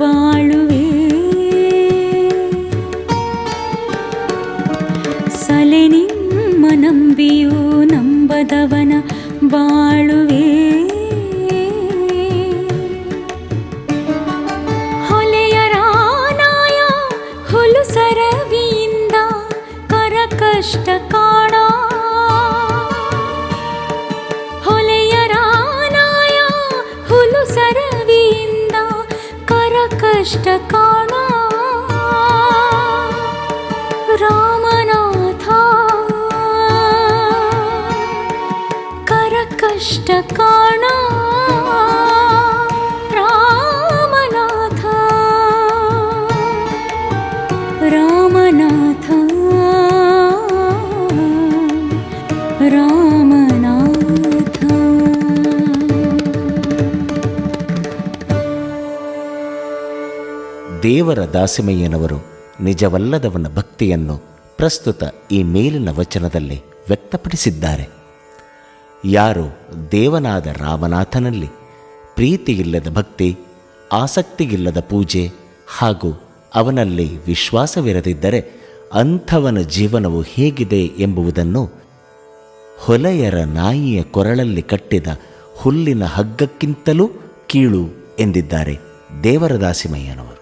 ಬಾಳುವೆ. ಸಲೆ ನಿಮ್ಮ ನಂಬಿಯೂ ನಂಬದವನ ಬಾಳುವೆ. ಹುಲು ಕಾಣ. ಹೊಲೆಯ ರಾನಾಯ ಹುಲು ಸರವಿಯಿಂದ ಕಷ್ಟ ಕಾಣ ರಾಮನಾಥ ಕರ ಕಷ್ಟ ಕಾಣ ರಾಮನಾಥ ರಾಮನಾಥ ರಾಮನಾಥ ದೇವರ ದಾಸಿಮಯ್ಯನವರು ನಿಜವಲ್ಲದವನ ಭಕ್ತಿಯನ್ನು ಪ್ರಸ್ತುತ ಈ ಮೇಲಿನ ವಚನದಲ್ಲಿ ವ್ಯಕ್ತಪಡಿಸಿದ್ದಾರೆ. ಯಾರು ದೇವನಾದ ರಾಮನಾಥನಲ್ಲಿ ಪ್ರೀತಿಯಿಲ್ಲದ ಭಕ್ತಿ ಆಸಕ್ತಿಗಿಲ್ಲದ ಪೂಜೆ ಹಾಗೂ ಅವನಲ್ಲಿ ವಿಶ್ವಾಸವಿರದಿದ್ದರೆ ಅಂಥವನ ಜೀವನವು ಹೇಗಿದೆ ಎಂಬುದನ್ನು ಹೊಲೆಯರ ನಾಯಿಯ ಕೊರಳಲ್ಲಿ ಕಟ್ಟಿದ ಹುಲ್ಲಿನ ಹಗ್ಗಕ್ಕಿಂತಲೂ ಕೀಳು ಎಂದಿದ್ದಾರೆ ದೇವರ ದಾಸಿಮಯ್ಯನವರು.